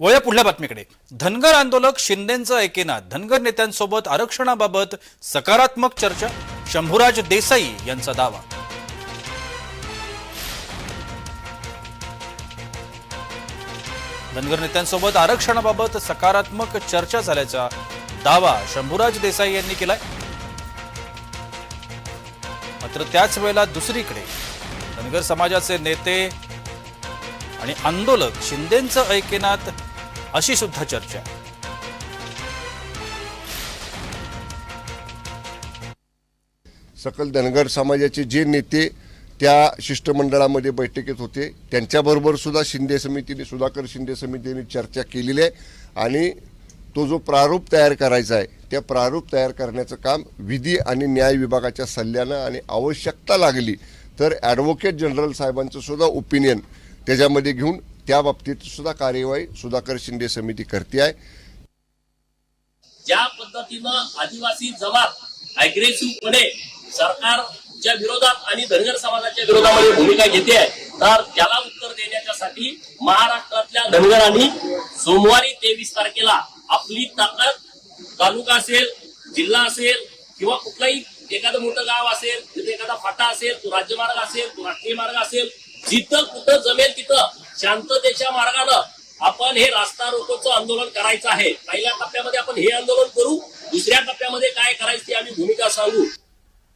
वया पुढल्या बातमीकडे. धनगर आंदोलक शिंदेचं ऐकेना धनगर नेत्यांसोबत आरक्षणाबाबत सकारात्मक चर्चा शंभूराज देसाई यांचा दावा. धनगर नेत्यांसोबत आरक्षणाबाबत सकारात्मक चर्चा झाल्याचा दावा शंभूराज देसाई यांनी केलाय. मात्र त्याच वेळेला दुसरीकडे धनगर समाजाचे नेते आणि आंदोलक शिंदेचं ऐकेनात अशी सुद्धा चर्चा. सकल धनगर समाजाचे जे नेते त्या शिष्टमंडळामध्ये बैठकीत होते त्यांच्याबरोबर सुद्धा शिंदे समितीने सुधाकर शिंदे समितीने चर्चा केलेली आहे आणि तो जो प्रारूप तयार करायचा आहे त्या प्रारूप तयार करण्याचं काम विधी आणि न्याय विभागाच्या सल्ल्यानं आणि आवश्यकता लागली तर ॲडव्होकेट जनरल साहेबांचं सुद्धा ओपिनियन त्याच्यामध्ये घेऊन त्या बाबतीत सुद्धा कार्यवाही सुधाकर शिंदे समिती करते आहे. ज्या पद्धतीनं आदिवासी जमात अग्रेसिव्हपणे सरकारच्या विरोधात आणि धनगर समाजाच्या विरोधामध्ये भूमिका घेते आहे तर त्याला उत्तर देण्याच्यासाठी महाराष्ट्रातल्या धनगरांनी सोमवारी तेवीस तारखेला आपली ताकद तालुका असेल जिल्हा असेल किंवा कुठलाही एखादं मोठं गाव असेल तिथे एखादा फाटा असेल तो राज्यमार्ग असेल तो राष्ट्रीय मार्ग असेल जिथं कुठं जमेल तिथं शांततेच्या मार्गानं आपण हे रास्ता रोकोचं आंदोलन करायचं आहे. पहिल्या टप्प्यामध्ये आपण हे आंदोलन करू दुसऱ्या टप्प्यामध्ये काय करायचं ती आम्ही भूमिका सांगू.